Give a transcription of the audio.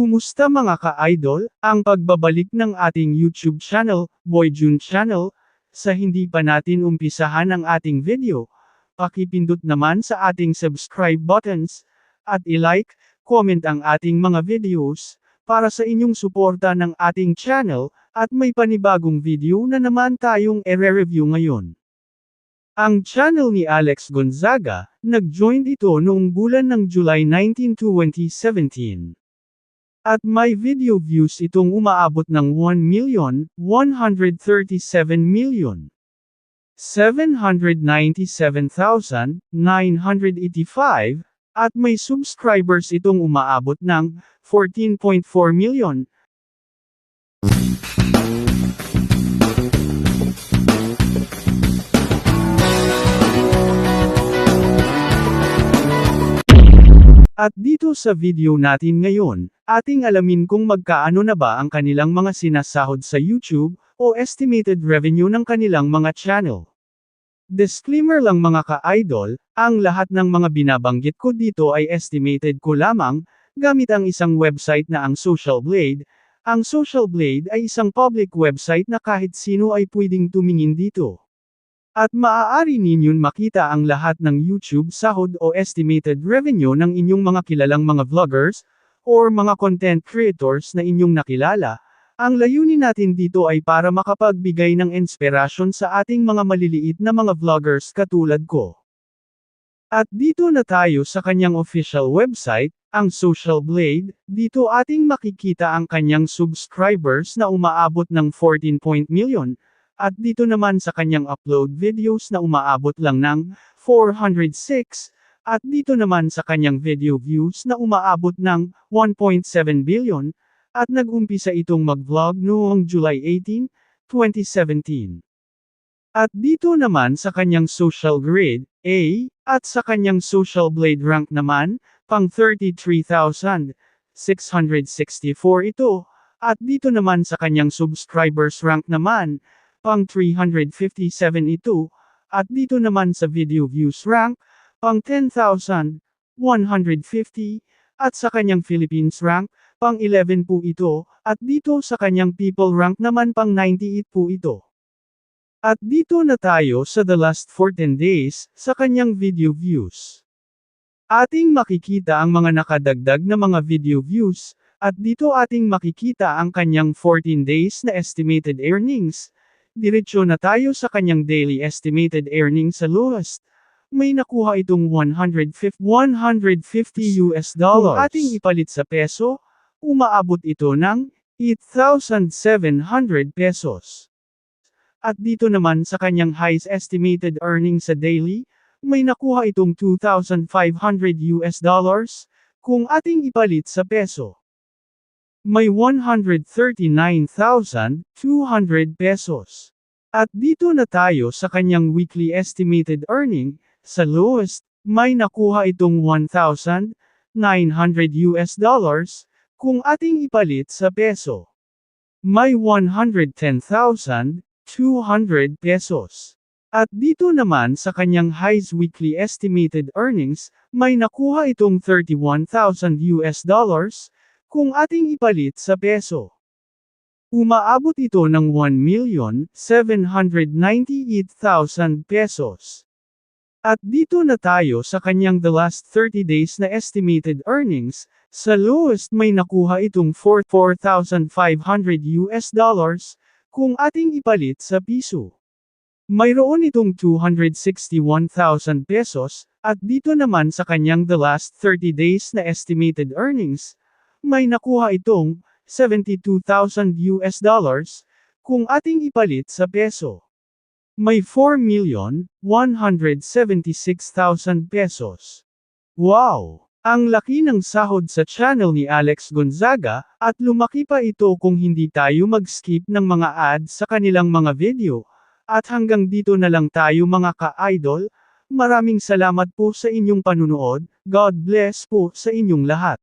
Kumusta mga ka-idol, ang pagbabalik ng ating YouTube channel, Boy June Channel, sa hindi pa natin umpisahan ang ating video, pakipindot naman sa ating subscribe buttons, at i-like, comment ang ating mga videos, para sa inyong suporta ng ating channel, at may panibagong video na naman tayong ere-review ngayon. Ang channel ni Alex Gonzaga, nag-join ito noong bulan ng July 19, 2017. At may video views itong umaabot ng 1,137,797,985, at may subscribers itong umaabot ng 14.4 million. At dito sa video natin ngayon, ating alamin kung magkaano na ba ang kanilang mga sinasahod sa YouTube, o estimated revenue ng kanilang mga channel. Disclaimer lang mga ka-idol, ang lahat ng mga binabanggit ko dito ay estimated ko lamang, gamit ang isang website na ang Social Blade. Ang Social Blade ay isang public website na kahit sino ay pwedeng tumingin dito. At maaari ninyong makita ang lahat ng YouTube sahod o estimated revenue ng inyong mga kilalang mga vloggers, or mga content creators na inyong nakilala. Ang layunin natin dito ay para makapagbigay ng inspirasyon sa ating mga maliliit na mga vloggers katulad ko. At dito na tayo sa kanyang official website, ang Social Blade, dito ating makikita ang kanyang subscribers na umaabot ng 14 point million, at dito naman sa kanyang upload videos na umaabot lang ng 406, at dito naman sa kanyang video views na umaabot ng 1.7 billion, at nag-umpisa itong mag-vlog noong July 18, 2017. At dito naman sa kanyang social grade, A, at sa kanyang social blade rank naman, pang 33,664 ito, at dito naman sa kanyang subscribers rank naman, pang 357 ito, at dito naman sa video views rank, pang 10,150, at sa kanyang Philippines rank, pang 11 po ito, at dito sa kanyang people rank naman pang 98 po ito. At dito na tayo sa the last 14 days, sa kanyang video views. Ating makikita ang mga nakadagdag na mga video views, at dito ating makikita ang kanyang 14 days na estimated earnings, Diretsyo na tayo sa kanyang daily estimated earnings sa lowest. May nakuha itong 150, 150 US dollars. Kung ating ipalit sa peso, umaabot ito ng 8,700 pesos. At dito naman sa kanyang highest estimated earnings sa daily, may nakuha itong 2,500 US dollars, kung ating ipalit sa peso. May 139,200 pesos. At dito na tayo sa kanyang weekly estimated earning, sa lowest, may nakuha itong 1,900 US dollars, kung ating ipalit sa peso. May 110,200 pesos. At dito naman sa kanyang highest weekly estimated earnings, may nakuha itong 31,000 US dollars, kung ating ipalit sa peso. Umaabot ito ng 1,798,000 pesos. At dito na tayo sa kanyang the last 30 days na estimated earnings, sa lowest may nakuha itong 4,500 US dollars, kung ating ipalit sa piso. Mayroon itong 261,000 pesos, at dito naman sa kanyang the last 30 days na estimated earnings, may nakuha itong 72,000 US dollars, kung ating ipalit sa peso. May 4,176,000 pesos. Wow! Ang laki ng sahod sa channel ni Alex Gonzaga, at lumaki pa ito kung hindi tayo mag-skip ng mga ads sa kanilang mga video. At hanggang dito na lang tayo mga ka-idol, maraming salamat po sa inyong panunood, God bless po sa inyong lahat.